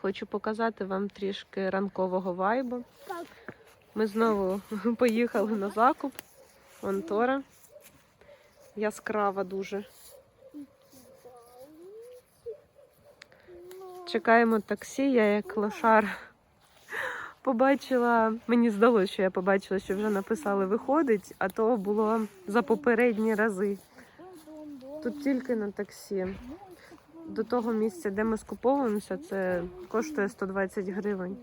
Хочу показати вам трішки ранкового вайбу. Ми знову поїхали на закуп. Вон Тора. Яскрава дуже. Чекаємо таксі, я як лошар побачила. Мені здалося, що я побачила, що вже написали виходить, а то було за попередні рази. Тут тільки на таксі. До того місця, де ми скуповуємося, це коштує 120 гривень.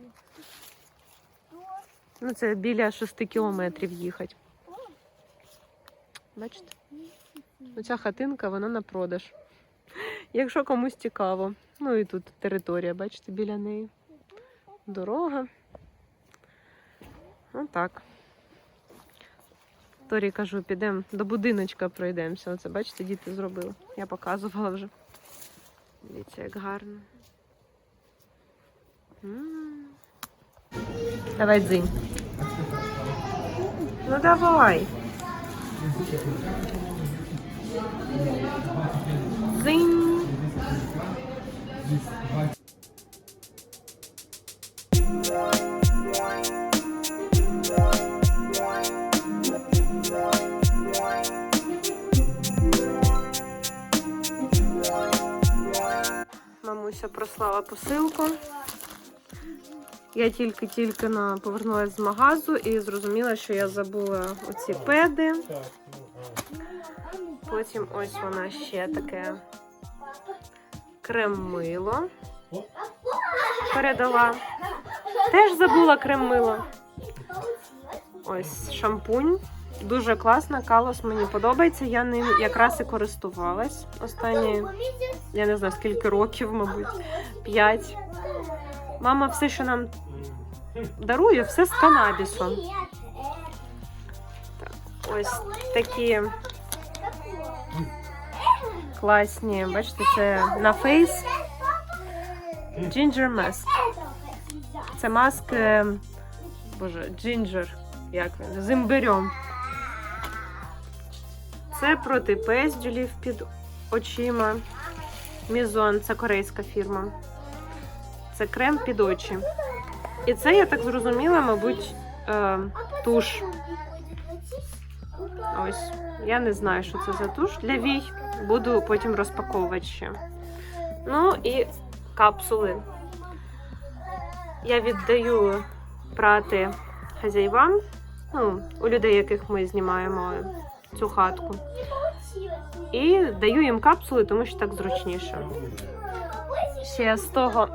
Ну, це біля 6 кілометрів їхати. Бачите? Оця хатинка, вона на продаж. Якщо комусь цікаво. Ну і тут територія, бачите, біля неї. Дорога. Отак. Торі кажу, підемо до будиночка пройдемося. Оце, бачите, діти зробили. Я показувала вже. Дивіться, як гарно. М. Давай, дзинь. Ну давай. Дзинь. Мамуся прослала посилку. Я тільки-тільки повернулася з магазу і зрозуміла, що я забула оці педи. Потім ось вона ще таке крем-мило передала. Теж забула крем-мило. Ось шампунь. Дуже класно, калос мені подобається. Я ним якраз і користувалась останні, я не знаю скільки років, мабуть, п'ять. Мама все, що нам дарує, все з канабісом. Ось такі класні. Бачите, це на фейс. Ginger Mask. Це маск, е, боже, ginger, як він, з імбирем. Це проти пездюлів під очима. Мізон, це корейська фірма. Це крем під очі. І це, я так зрозуміла, мабуть, е, туш. Ось. Я не знаю, що це за туш для вій. Буду потім розпаковувати ще. Ну і капсули. Я віддаю прати хазяївам, ну, у людей, яких ми знімаємо цю хатку. І даю їм капсули, тому що так зручніше. Ще з того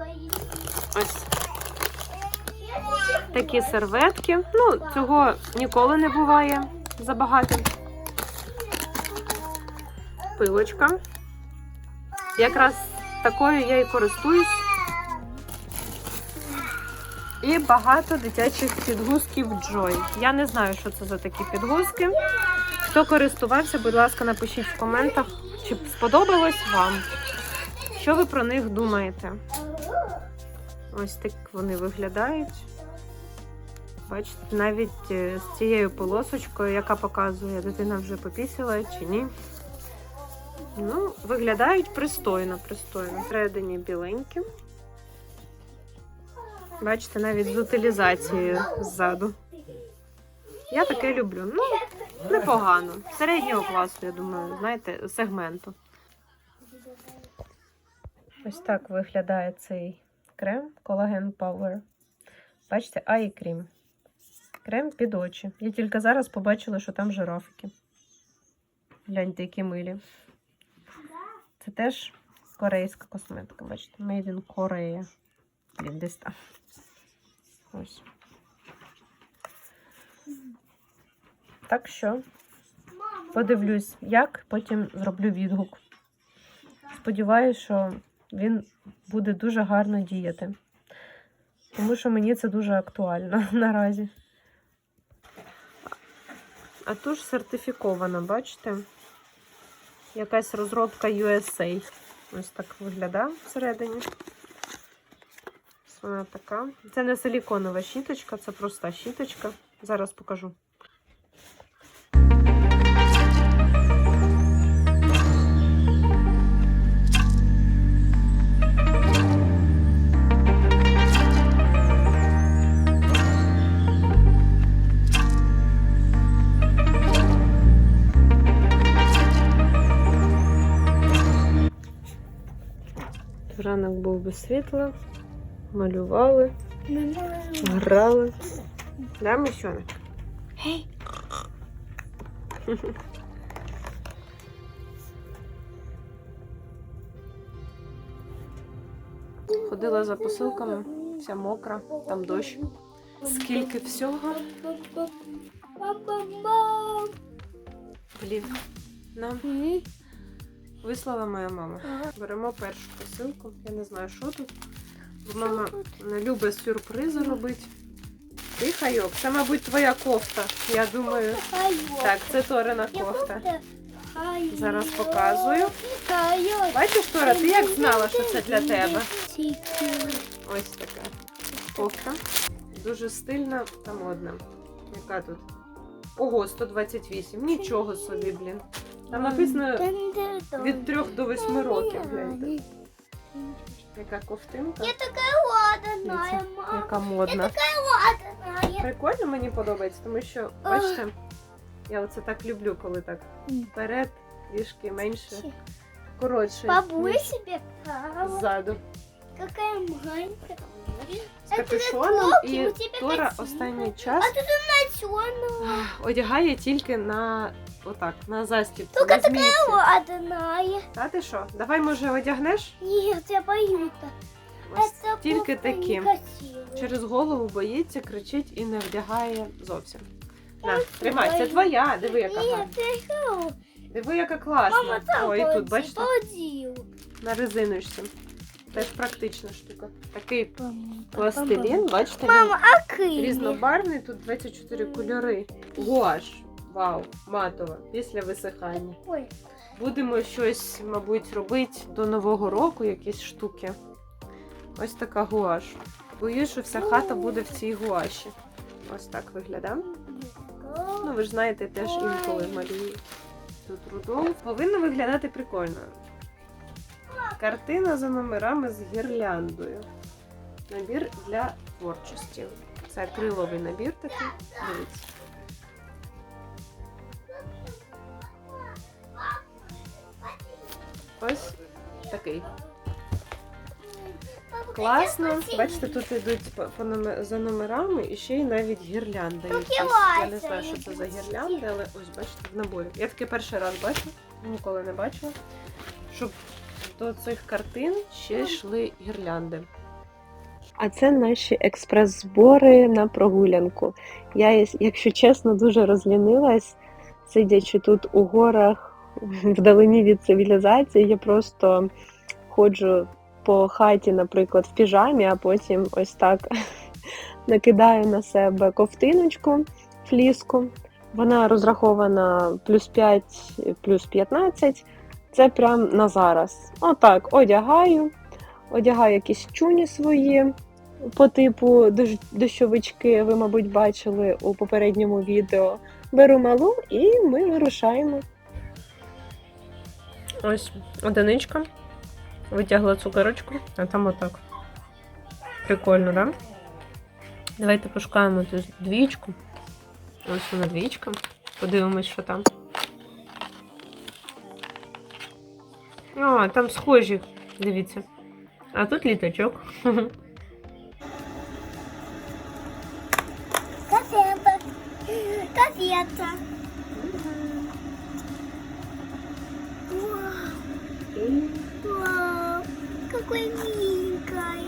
ось такі серветки. Ну, цього ніколи не буває забагато. Пилочка. Якраз такою я і користуюсь. І багато дитячих підгузків Joy. Я не знаю, що це за такі підгузки. Хто користувався, будь ласка, напишіть в коментах, чи сподобалось вам. Що ви про них думаєте? Ось так вони виглядають. Бачите, навіть е, з цією полосочкою, яка показує, дитина вже попісила чи ні. Ну, виглядають пристойно, пристойно. Всередині біленькі. Бачите, навіть з утилізацією ззаду. Я таке люблю. Ну, непогано. Середнього класу, я думаю, знаєте, сегменту. Ось так виглядає цей крем Collagen Power. Бачите, Eye Cream. Крем під очі. Я тільки зараз побачила, що там жирафики. Гляньте, які милі. Це теж корейська косметика. Бачите, Made in Korea. Блін, десь там. Ось. Так що подивлюсь, як, потім зроблю відгук. Сподіваюсь, що він буде дуже гарно діяти. Тому що мені це дуже актуально наразі. А туш сертифікована, бачите? Якась розробка USA. Ось так виглядає всередині. Ось Вона така. Це не силіконова щіточка, це проста щіточка. Зараз покажу. Ранок був без світла, малювали, грали. Да, місьоник? Гей. Ходила за посилками, вся мокра, там дощ. Скільки всього? Блін. Нам. Вислала моя мама. Ага. Беремо першу посилку. Я не знаю, що тут. Бо мама не любить сюрпризи робити. Ти хайок, це, мабуть, твоя кофта. Я думаю. Так, це Торина кофта. Зараз показую. Бачиш, Тора, ти як знала, що це для тебе? Ось така кофта. Дуже стильна та модна. Яка тут? Ого, 128. Нічого собі, блін. Там написано від 3 до 8 років. Гляньте. Яка ковтинка. Я така ладна, мама. яка модна. Ладна. Прикольно мені подобається, тому що, бачите, я оце так люблю, коли так вперед, трішки менше, коротше, ніж себе ззаду. Какая маленькая. З капюшоном і Тора останній час А одягає тільки на отак, на застібці, Тільки на змійці. Ладна. А ти що? Давай, може, одягнеш? Нет, я боюсь. Ось Это тільки кофта такі. Через голову боїться, кричить і не вдягає зовсім. На, тримай, це твоя. Диви, яка гарна. Нет, я хочу. Диви, яка класна. Мама там Ой, тут, ползи- бачите, на резиночці. Теж практична штука. Такий пластилін, бачите, Мама, а він різнобарвний, тут 24 кольори. Гуаш. Вау, матова, після висихання. Ой, Будемо щось, мабуть, робити до Нового року, якісь штуки. Ось така гуаш. Боюсь, що вся хата буде в цій гуаші. Ось так виглядає. Ну, ви ж знаєте, теж інколи малюю тут Рудолф. Повинно виглядати прикольно. Картина за номерами з гірляндою. Набір для творчості. Це акриловий набір такий. Дивіться. Такий. Класно. Бачите, тут йдуть за номерами і ще й навіть гірлянда. Є Я не знаю, що це за якісь. гірлянди, але ось бачите, в наборі. Я таке перший раз бачу, ніколи не бачила. Щоб до цих картин ще йшли гірлянди. А це наші експрес-збори на прогулянку. Я, якщо чесно, дуже розлінилась, сидячи тут у горах вдалині від цивілізації, я просто ходжу по хаті, наприклад, в піжамі, а потім ось так накидаю на себе ковтиночку, фліску. Вона розрахована плюс 5, плюс 15. Це прям на зараз. Отак, одягаю, одягаю якісь чуні свої по типу дощовички, ви, мабуть, бачили у попередньому відео. Беру малу і ми вирушаємо. Ось одиничка. Витягла цукерочку, а там отак. Прикольно, да? Давайте пошукаємо тут двічку. Ось вона двічка. Подивимось, що там. А, там схожі, дивіться. А тут літачок. 给我一个闺蜜应该